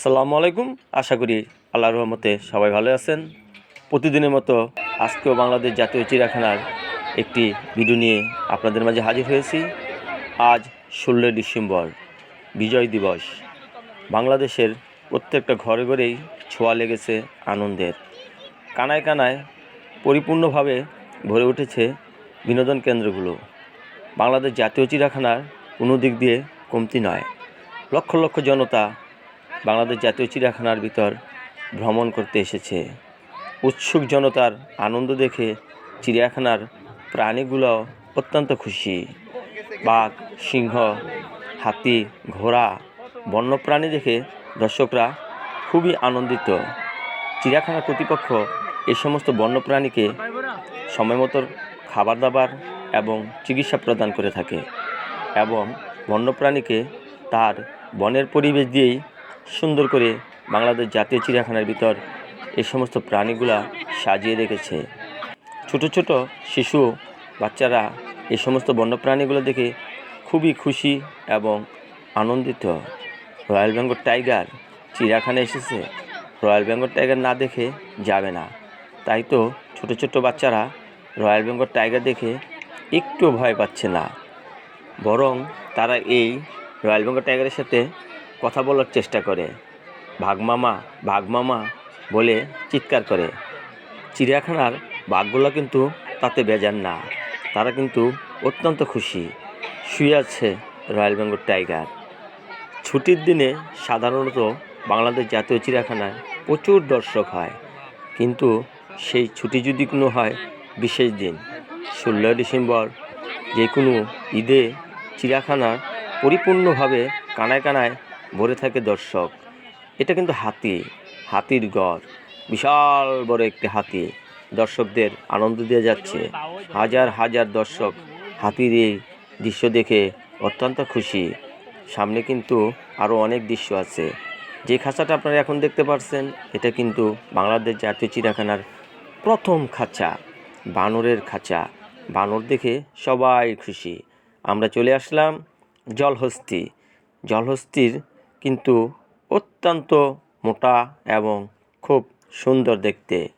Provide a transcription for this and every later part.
আসসালামু আলাইকুম। আশা করি আল্লাহ রহমতে সবাই ভালো আছেন। প্রতিদিনের মতো আজকেও বাংলাদেশ জাতীয় চিড়িয়াখানার একটি ভিডিও নিয়ে আপনাদের মাঝে হাজির হয়েছি। আজ ষোলোই ডিসেম্বর, বিজয় দিবস। বাংলাদেশের প্রত্যেকটা ঘরে ঘরেই ছোঁয়া লেগেছে আনন্দের। কানায় কানায় পরিপূর্ণভাবে ভরে উঠেছে বিনোদন কেন্দ্রগুলো। বাংলাদেশ জাতীয় চিড়িয়াখানার কোনো দিক দিয়ে কমতি নয়। লক্ষ লক্ষ জনতা বাংলাদেশ জাতীয় চিড়িয়াখানার ভিতর ভ্রমণ করতে এসেছে। উৎসুক জনতার আনন্দ দেখে চিড়িয়াখানার প্রাণীগুলো অত্যন্ত খুশি। বাঘ, সিংহ, হাতি, ঘোড়া, বন্যপ্রাণী দেখে দর্শকরা খুবই আনন্দিত। চিড়িয়াখানা কর্তৃপক্ষ এই সমস্ত বন্যপ্রাণীকে সময় মতো খাবার দাবার এবং চিকিৎসা প্রদান করে থাকে এবং বন্যপ্রাণীকে তার বনের পরিবেশ দিয়েই সুন্দর করে বাংলাদেশ জাতীয় চিড়িয়াখানার ভিতর এই সমস্ত প্রাণীগুলা সাজিয়ে রেখেছে। ছোট ছোট শিশু বাচ্চারা এই সমস্ত বন্যপ্রাণীগুলো দেখে খুবই খুশি এবং আনন্দিত। রয়্যাল বেঙ্গল টাইগার চিড়িয়াখানা এসেছে। রয়্যাল বেঙ্গল টাইগার না দেখে যাবে না। তাই তো ছোট ছোট বাচ্চারা রয়্যাল বেঙ্গল টাইগার দেখে একটু ভয় পাচ্ছে না। বরং তারা এই রয়্যাল বেঙ্গল টাইগারের সাথে কথা বলার চেষ্টা করে। ভাগমামা ভাগমামা বলে চিৎকার করে। চিড়িয়াখানার বাঘগুলো কিন্তু তাতে বেজান না। তারা কিন্তু অত্যন্ত খুশি। শুয়ে আছে রয়্যাল বেঙ্গল টাইগার। ছুটির দিনে সাধারণত বাংলাদেশ জাতীয় চিড়িয়াখানায় প্রচুর দর্শক হয়। কিন্তু সেই ছুটি যদি কোনো হয়, বিশেষ দিন, ষোলোই ডিসেম্বর, যে কোনো ঈদে চিড়িয়াখানা পরিপূর্ণভাবে কানায় কানায় ভরে থাকে দর্শক। এটা কিন্তু হাতি, হাতির গড়, বিশাল বড় একটি হাতি। দর্শকদের আনন্দ দিয়ে যাচ্ছে। হাজার হাজার দর্শক হাতির এই দৃশ্য দেখে অত্যন্ত খুশি। সামনে কিন্তু আরও অনেক দৃশ্য আছে। যে খাঁচাটা আপনারা এখন দেখতে পাচ্ছেন এটা কিন্তু বাংলাদেশ জাতীয় চিড়িয়াখানার প্রথম খাঁচা, বানরের খাঁচা। বানর দেখে সবাই খুশি। আমরা চলে আসলাম জলহস্তি। জলহস্তির কিন্তু অত্যন্ত মোটা এবং খুব সুন্দর দেখতে।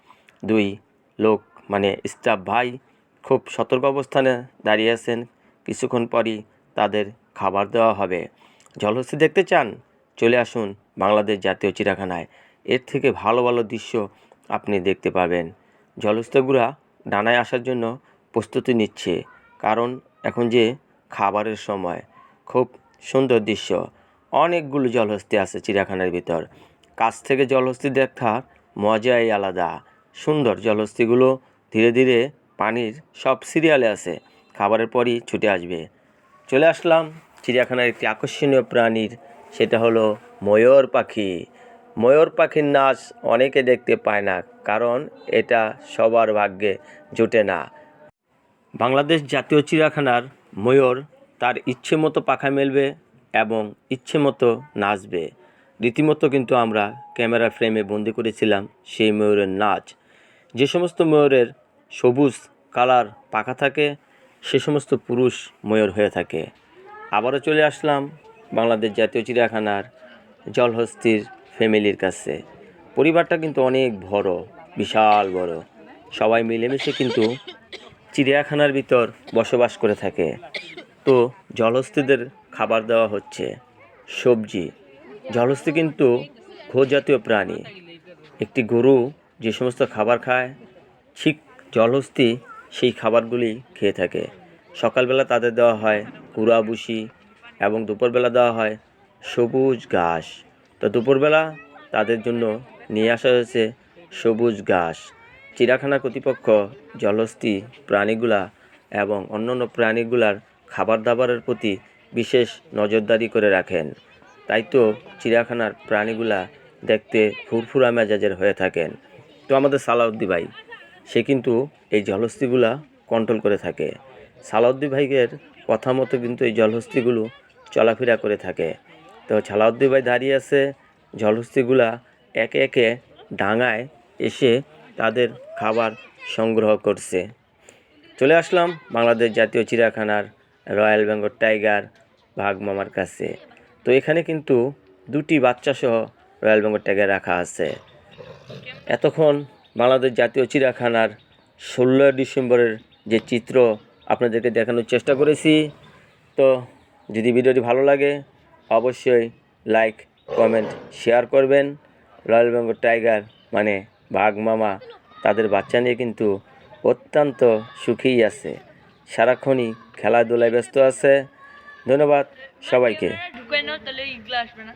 দুই লোক মানে স্টাফ ভাই, খুব সতর্ক অবস্থানে দাঁড়িয়ে আছেন। কিছুক্ষণ পরই তাদের খাবার দেওয়া হবে। জলহস্তি দেখতে চান? চলে আসুন বাংলাদেশ জাতীয় চিড়িয়াখানায়। এর থেকে ভালো ভালো দৃশ্য আপনি দেখতে পাবেন। জলহস্তিগুলা ডানায় আসার জন্য প্রস্তুতি নিচ্ছে, কারণ এখন যে খাবারের সময়। খুব সুন্দর দৃশ্য। অনেকগুলো জলহস্তি আছে চিড়িয়াখানার ভিতর। কাছ থেকে জলহস্তি দেখার মজাই আলাদা। সুন্দর জলহস্তিগুলো ধীরে ধীরে পানির সব সিরিয়ালে আছে। খাবারের পরই ছুটে আসবে। চলে আসলাম চিড়িয়াখানার একটি আকর্ষণীয় প্রাণীর, সেটা হলো ময়ূর পাখি। ময়ূর পাখির নাচ অনেকে দেখতে পায় না, কারণ এটা সবার ভাগ্যে জোটে না। বাংলাদেশ জাতীয় চিড়িয়াখানার ময়ূর তার ইচ্ছে মতো পাখা মেলবে এবং ইচ্ছে মতো নাচবে। রীতিমতো কিন্তু আমরা ক্যামেরা ফ্রেমে বন্দি করেছিলাম সেই ময়ূরের নাচ। যে সমস্ত ময়ূরের সবুজ কালার পাখা থাকে, সে সমস্ত পুরুষ ময়ূর হয়ে থাকে। আবারও চলে আসলাম বাংলাদেশ জাতীয় চিড়িয়াখানার জলহস্তির ফ্যামিলির কাছে। পরিবারটা কিন্তু অনেক বড়, বিশাল বড়। সবাই মিলেমিশে কিন্তু চিড়িয়াখানার ভিতর বসবাস করে থাকে। তো জলহস্তিদের খাবার দেওয়া হচ্ছে। সবজি, জলহস্তি কিন্তু ঘোষ জাতীয় প্রাণী। একটি গরু যে সমস্ত খাবার খায়, ঠিক জলহস্তি সেই খাবারগুলি খেয়ে থাকে। সকালবেলা তাদের দেওয়া হয় কুড়া বুসি এবং দুপুরবেলা দেওয়া হয় সবুজ ঘাস। তো দুপুরবেলা তাদের জন্য নিয়ে আসা হয়েছে সবুজ ঘাস। চিড়িয়াখানা কর্তৃপক্ষ জলহস্তি প্রাণীগুলা এবং অন্যান্য প্রাণীগুলার খাবার দাবারের প্রতি বিশেষ নজরদারি করে রাখেন। তাই তো চিড়িয়াখানার প্রাণীগুলা দেখতে ফুরফুরা মেজাজের হয়ে থাকেন। তো আমাদের সালাউদ্দি ভাই, সে কিন্তু এই জলহস্তিগুলা কন্ট্রোল করে থাকে। সালাউদ্দি ভাইয়ের কথা মতো কিন্তু এই জলহস্তিগুলো চলাফেরা করে থাকে। তো সালাউদ্দি ভাই দাঁড়িয়ে আছে জলহস্তিগুলা একে একে ডাঙায় এসে তাদের খাবার সংগ্রহ করছে। চলে আসলাম বাংলাদেশ জাতীয় চিড়িয়াখানার রয়্যাল বেঙ্গল টাইগার বাঘ মামার কাছে। তো এখানে কিন্তু দুটি বাচ্চা সহ রয়্যাল বেঙ্গল টাইগার রাখা আছে। এতক্ষণ বাংলাদেশ জাতীয় চিড়িয়াখানার ষোলোই ডিসেম্বরের যে চিত্র আপনাদেরকে দেখানোর চেষ্টা করেছি। তো যদি ভিডিওটি ভালো লাগে, অবশ্যই লাইক, কমেন্ট, শেয়ার করবেন। রয়্যাল বেঙ্গল টাইগার মানে বাঘ মামা তাদের বাচ্চা নিয়ে কিন্তু অত্যন্ত সুখেই আছে। সারাক্ষণই খেলাধুলায় ব্যস্ত আছে। ধন্যবাদ সবাইকে। ঢুকে নাও তাহলে ইগলা আসবে না?